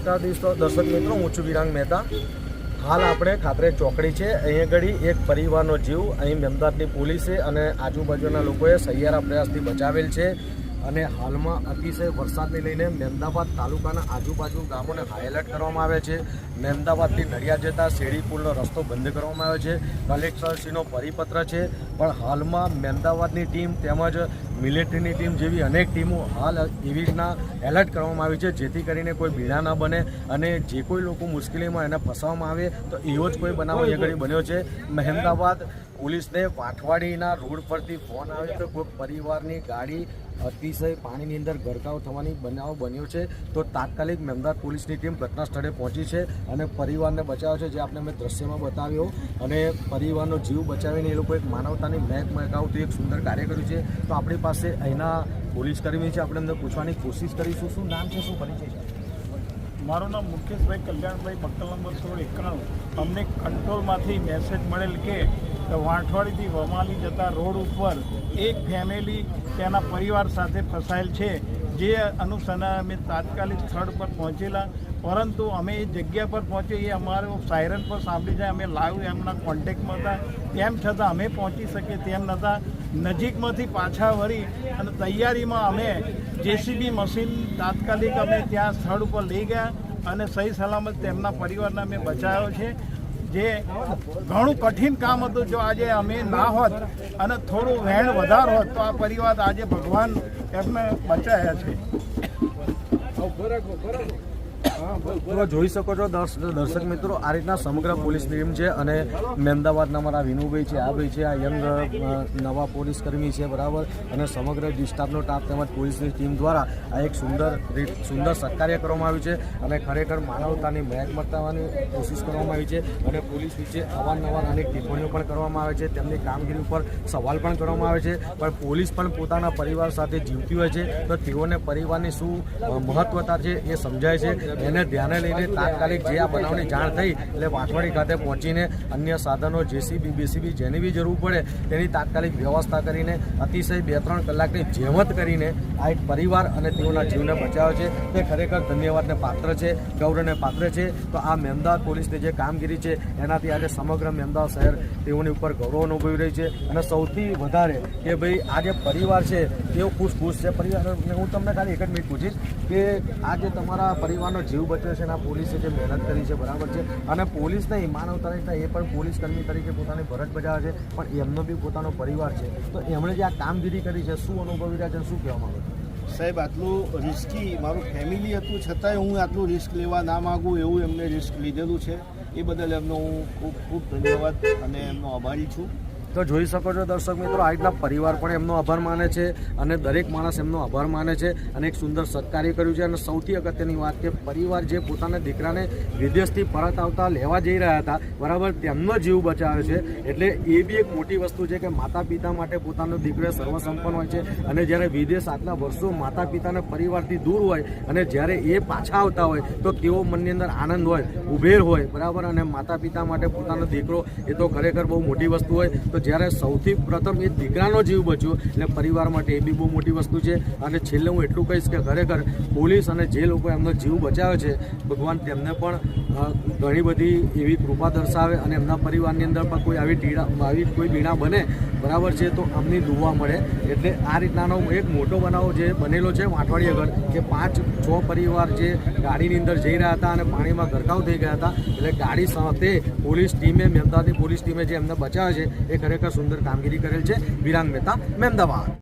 તો દર્શક મિત્રો, હું છું વિરાંગ મહેતા. હાલ આપણે ખાતરે ચોકડી છે. અહીં આગળ એક પરિવારનો જીવ, અહીં મેમદાદની પોલીસે અને આજુબાજુના લોકોએ સહિયારા પ્રયાસથી બચાવેલ છે. અને હાલમાં અતિશય વરસાદને લઈને મહેમદાબાદ તાલુકાના આજુબાજુ ગામોને હાઇલાઇટ કરવામાં આવે છે. મહેમદાબાદથી નડિયાદ જતા શેરી પુલનો રસ્તો બંધ કરવામાં આવ્યો છે. કલેક્ટરશ્રીનો પરિપત્ર છે. પણ હાલમાં મહેમદાબાદની ટીમ તેમજ મિલિટરીની ટીમ જેવી અનેક ટીમો હાલ એવી રીતના એલર્ટ કરવામાં આવી છે, જેથી કરીને કોઈ ભીડા ન બને અને જે કોઈ લોકો મુશ્કેલીમાં એને ફસાવવામાં આવે તો એવો જ કોઈ બનાવ અહીંયા બન્યો છે. મહેમદાબાદ પોલીસને વાઠવાડીના રોડ પરથી ફોન આવે તો કોઈ પરિવારની ગાડી અતિશય પાણીની અંદર ગરકાવ થવાની બનાવ બન્યો છે. તો તાત્કાલિક મહેમદાદ પોલીસની ટીમ ઘટના સ્થળે પહોંચી છે અને પરિવારને બચાવ્યો છે, જે આપણે મેં દ્રશ્યમાં બતાવ્યો. અને પરિવારનો જીવ બચાવીને એ લોકો એક માનવતાની મહેક મહેકાવતું એક સુંદર કાર્ય કર્યું છે. તો આપણી પાસે અહીંના પોલીસ કર્મી છે. આપણે એમને પૂછવાની કોશિશ કરીશું. શું નામ છે? શું પરિચય છે? મારું નામ મુકેશભાઈ કલ્યાણભાઈ બક્કલ નંબર સોળ એકાણું અમને કંટ્રોલમાંથી મેસેજ મળેલ કે વાંઠવાડીથી વમાલી જતા રોડ ઉપર એક ફેમિલી તેના પરિવાર સાથે ફસાયેલ છે, જે અનુસંધાને અમે તાત્કાલિક સ્થળ પર પહોંચેલા. પરંતુ અમે એ જગ્યા પર પહોંચે એ અમારો સાયરન પર સાંભળી જાય. અમે લાઈવ એમના કોન્ટેક્ટમાં હતા. તેમ છતાં અમે પહોંચી શકીએ તેમ નહોતા. નજીકમાંથી પાછા વળી અને તૈયારીમાં અમે જેસીબી મશીન તાત્કાલિક અમે ત્યાં સ્થળ ઉપર લઈ ગયા અને સહી સલામત તેમના પરિવારને અમે બચાવ્યો છે. જે ઘણું કઠિન કામ હતું, જો આજે અમે ના હોત અને થોડું વહેણ વધાર હોત, તો આ પરિવાર આજે ભગવાન એમને બચાવ્યા છે. તો જોઈ શકો છો, દર્શ- દર્શક મિત્રો, આ રીતના સમગ્ર પોલીસ ટીમ છે અને મહેમદાબાદના મારા વિનુભાઈ છે, આ ભાઈ છે, આ યંગ નવા પોલીસ કર્મી છે, બરાબર? અને સમગ્ર ડિસ્ટાફનો સ્ટાફ તેમજ પોલીસની ટીમ દ્વારા આ એક સુંદર રીત, સુંદર સત્કાર્ય કરવામાં આવ્યું છે અને ખરેખર માનવતાની મહેક બતાવવાની કોશિશ કરવામાં આવી છે અને પોલીસ વિશે અવારનવાર અનેક ટિપ્પણીઓ પણ કરવામાં આવે છે, તેમની કામગીરી ઉપર સવાલ પણ કરવામાં આવે છે, પણ પોલીસ પણ પોતાના પરિવાર સાથે જીવતી હોય છે, તો તેઓને પરિવારની શું મહત્વતા છે એ સમજાય છે એને ધ્યાને લઈને તાત્કાલિક જે આ બનાવની જાણ થઈ, એટલે વાંસવાડી ખાતે પહોંચીને અન્ય સાધનો, જેસીબી, બીસીબી જેની બી જરૂર પડે, તેની તાત્કાલિક વ્યવસ્થા કરીને અતિશય બે ત્રણ કલાકની જેમત કરીને આ એક પરિવાર અને તેઓના જીવને બચાવ્યો છે. તે ખરેખર ધન્યવાદને પાત્ર છે, ગૌરવને પાત્ર છે. તો આ મહેમદાવાદ પોલીસની જે કામગીરી છે, એનાથી આજે સમગ્ર મહેમદાવાદ શહેર તેઓની ઉપર ગૌરવ અનુભવી રહી છે. અને સૌથી વધારે કે ભાઈ, આ જે પરિવાર છે, તેઓ ખુશ ખુશ છે. પરિવાર હું તમને ખાલી એક જ મિનિટ પૂછીશ કે આ જે તમારા પરિવારનો જીવ બચ્યો છે અને આ પોલીસે જે મહેનત કરી છે, બરાબર છે? અને પોલીસને નહીં માનવતા એ પણ પોલીસ કર્મી તરીકે પોતાની ફરજ બજાવે છે, પણ એમનો બી પોતાનો પરિવાર છે. તો એમણે જે આ કામગીરી કરી છે, શું અનુભવી રહ્યા છે શું કહેવા આવે? સાહેબ, આટલું રિસ્કી મારું ફેમિલી હતું, છતાંય હું આટલું રિસ્ક લેવા ના માગું, એવું એમને રિસ્ક લીધેલું છે. એ બદલ એમનો હું ખૂબ ખૂબ ધન્યવાદ અને એમનો આભારી છું. તો જોઈ શકો છો દર્શક મિત્રો આ રીતના પરિવાર પણ એમનો આભાર માને છે અને દરેક માણસ એમનો આભાર માને છે અને એક સુંદર સત્કાર્ય કર્યું છે. અને સૌથી અગત્યની વાત કે પરિવાર જે પોતાના દીકરાને વિદેશથી પરત આવતા લેવા જઈ રહ્યા હતા, બરાબર તેમનો જીવ બચાવે છે. એટલે એ બી એક મોટી વસ્તુ છે કે માતા પિતા માટે પોતાનો દીકરો સર્વસંપન્ન હોય છે અને જ્યારે વિદેશ આટલા વર્ષો માતા પિતાના પરિવારથી દૂર હોય અને જ્યારે એ પાછા આવતા હોય, તો કેવો મનની અંદર આનંદ હોય, ઉભેર હોય, બરાબર? અને માતા પિતા માટે પોતાનો દીકરો એ તો ખરેખર બહુ મોટી વસ્તુ હોય. તો જ્યારે સૌથી પ્રથમ એ દીકરાનો જીવ બચ્યો, એટલે પરિવાર માટે એ બી બહુ મોટી વસ્તુ છે. અને છેલ્લે હું એટલું કહીશ કે ખરેખર પોલીસ અને જે લોકો એમનો જીવ બચાવે છે, ભગવાન તેમને પણ ઘણી બધી એવી કૃપા દર્શાવે અને એમના પરિવારની અંદર પણ કોઈ આવી ટીડા આવી કોઈ બીણા બને, બરાબર છે, તો અમની દુવા મળે. એટલે આ રીતનાનો એક મોટો બનાવ જે બનેલો છે વાંઠવાડી આગળ, કે પાંચ, છ પરિવાર જે ગાડીની અંદર જઈ રહ્યા હતા અને પાણીમાં ગરકાવ થઈ ગયા હતા, એટલે ગાડી સાથે પોલીસ ટીમે મહેમદાવાદની પોલીસ ટીમે જે એમને બચાવે છે, એ ખરેખર સુંદર કામગીરી કરેલ છે. વિરાંગ મહેતા મહેમદાવાદ